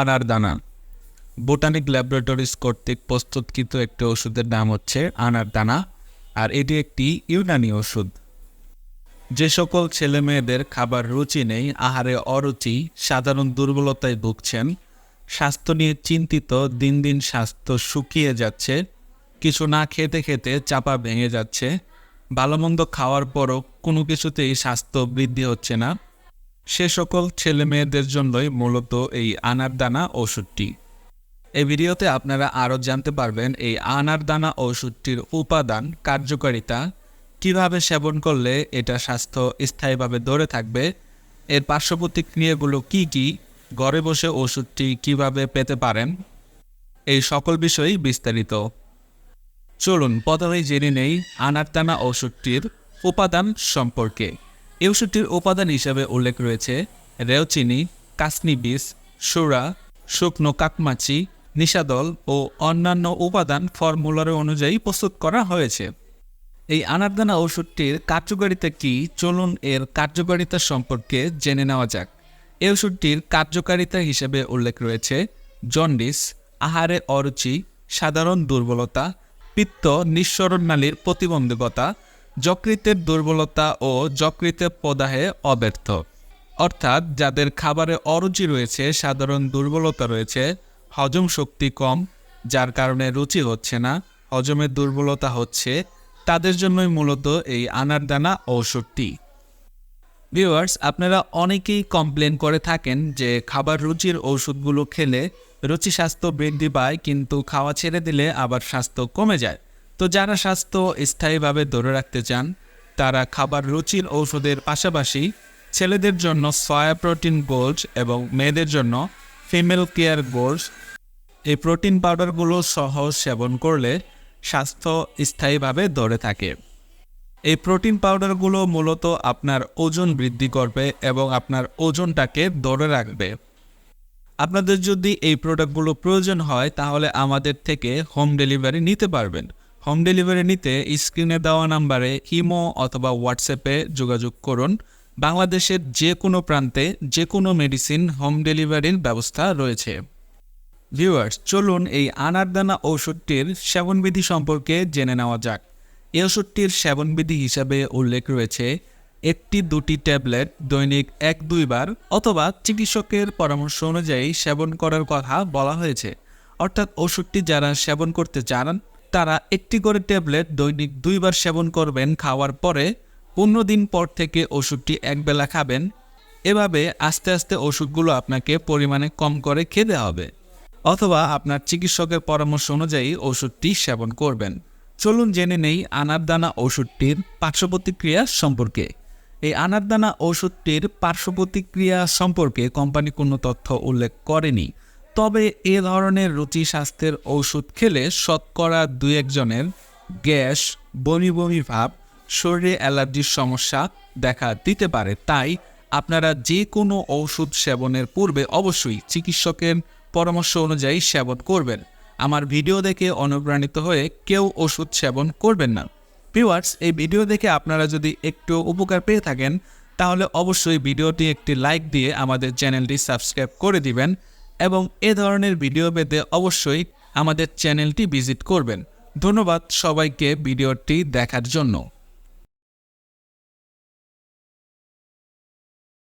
আনার দানা। Botanic laboratories কর্তৃক প্রস্তুতকৃত একটি ওষুধের নাম হচ্ছে আনার দানা, আর এটি একটি ইউনানি ওষুধ। যে সকল ছেলে মেয়েদের খাবার রুচি নেই, আহারে অরুচি, সাধারণ দুর্বলতায় ভুগছেন, স্বাস্থ্য নিয়ে চিন্তিত, দিন দিন স্বাস্থ্য শুকিয়ে যাচ্ছে, কিছু না খেতে খেতে চাপা ভেঙে যাচ্ছে, ভালোমন্দ খাওয়ার পরও কোনো কিছুতেই স্বাস্থ্য বৃদ্ধি হচ্ছে না। সে সকল ছেলে মেয়েদের জন্যই মূলত এই আনার দানা ওষুধটি এই ভিডিওতে আপনারা আরও জানতে পারবেন এই আনার দানা ওষুধটির উপাদান, কার্যকারিতা, কীভাবে সেবন করলে এটা স্বাস্থ্য স্থায়ীভাবে ধরে থাকবে, এর পার্শ্ব প্রতিক্রিয়াগুলো কী কী, ঘরে বসে ওষুধটি কীভাবে পেতে পারেন, এই সকল বিষয়ই বিস্তারিত। চলুন, প্রথমেই জেনে নেই আনারদানা ওষুধটির উপাদান সম্পর্কে। এই ওষুধটির উপাদান হিসাবে উল্লেখ রয়েছে রেওচিনি কাসনি বীজ সুরা, শুকনো কাকমাচি নিশাদল ও অন্যান্য উপাদান ফর্মুলার অনুযায়ী প্রস্তুত করা হয়েছে। এই আনারদানা ওষুধটির কার্যকারিতা কি? চলুন এর কার্যকারিতা সম্পর্কে জেনে নেওয়া যাক। এই ওষুধটির কার্যকারিতা হিসেবে উল্লেখ রয়েছে জন্ডিস, আহারে অরুচি, সাধারণ দুর্বলতা, পিত্ত নিঃসরণ নালীর প্রতিবন্ধকতা যকৃতের দুর্বলতা ও যকৃতের প্রদাহে অব্যর্থ। অর্থাৎ যাদের খাবারে অরুচি রয়েছে, সাধারণ দুর্বলতা রয়েছে, হজম শক্তি কম, যার কারণে রুচি হচ্ছে না হজমের দুর্বলতা হচ্ছে, তাদের জন্যই মূলত এই আনারদানা ঔষধটি। ভিউয়ার্স, আপনারা অনেকেই কমপ্লেন করে থাকেন যে খাবার রুচির ওষুধগুলো খেলে রুচি স্বাস্থ্য বৃদ্ধি পায়, কিন্তু খাওয়া ছেড়ে দিলে আবার স্বাস্থ্য কমে যায়। তো যারা স্বাস্থ্য স্থায়ীভাবে ধরে রাখতে চান, তারা খাবার রুচির ঔষধের পাশাপাশি ছেলেদের জন্য সয়া প্রোটিন গোল্ড এবং মেয়েদের জন্য ফিমেল কেয়ার গোল্ড এই প্রোটিন পাউডারগুলো সহ সেবন করলে স্বাস্থ্য স্থায়ীভাবে ধরে থাকে। এই প্রোটিন পাউডারগুলো মূলত আপনার ওজন বৃদ্ধি করবে এবং আপনার ওজনটাকে ধরে রাখবে। আপনাদের যদি এই প্রোডাক্টগুলো প্রয়োজন হয়, তাহলে আমাদের থেকে হোম ডেলিভারি নিতে পারবেন। হোম ডেলিভারি নিতে স্ক্রিনে দেওয়া নাম্বারে ইমো অথবা হোয়াটসঅ্যাপে যোগাযোগ করুন। বাংলাদেশের যে কোনো প্রান্তে যে কোনো মেডিসিন হোম ডেলিভারির ব্যবস্থা রয়েছে। ভিউয়ার্স, চলুন এই আনারদানা ঔষধটির সেবনবিধি সম্পর্কে জেনে নেওয়া যাক। এই ওষুধটির সেবনবিধি হিসাবে উল্লেখ রয়েছে একটি দুটি ট্যাবলেট দৈনিক এক দুইবার অথবা চিকিৎসকের পরামর্শ অনুযায়ী সেবন করার কথা বলা হয়েছে। অর্থাৎ ওষুধটি যারা সেবন করতে চান তারা একটি করে ট্যাবলেট দৈনিক দুইবার সেবন করবেন, খাওয়ার পরে পনেরো দিন পর থেকে ওষুধটি একবেলা খাবেন। এভাবে আস্তে আস্তে ওষুধগুলো আপনাকে পরিমাণে কম করে খেতে হবে। অথবা আপনার চিকিৎসকের পরামর্শ অনুযায়ী ওষুধটি সেবন করবেন। চলুন জেনে নেই আনারদানা ওষুধটির পার্শ্ব প্রতিক্রিয়া সম্পর্কে। এই আনারদানা ওষুধটির পার্শ্ব প্রতিক্রিয়া সম্পর্কে কোম্পানি কোনো তথ্য উল্লেখ করেনি। তবে এ ধরনের রুচি স্বাস্থ্যের ঔষধ খেলে শতকরা দু একজনের গ্যাস, বমি বমি ভাব, শরীরে অ্যালার্জির সমস্যা দেখা দিতে পারে। তাই আপনারা যে কোনো ঔষধ সেবনের পূর্বে অবশ্যই চিকিৎসকের পরামর্শ অনুযায়ী সেবন করবেন। আমার ভিডিও দেখে অনুপ্রাণিত হয়ে কেউ ওষুধ সেবন করবেন না। ভিউয়ার্স, এই ভিডিও দেখে আপনারা যদি একটু উপকার পেয়ে থাকেন, তাহলে অবশ্যই ভিডিওটি একটি লাইক দিয়ে আমাদের চ্যানেলটি সাবস্ক্রাইব করে দিবেন। এবং এ ধরনের ভিডিও পেতে অবশ্যই আমাদের চ্যানেলটি ভিজিট করবেন। ধন্যবাদ সবাইকে ভিডিওটি দেখার জন্য।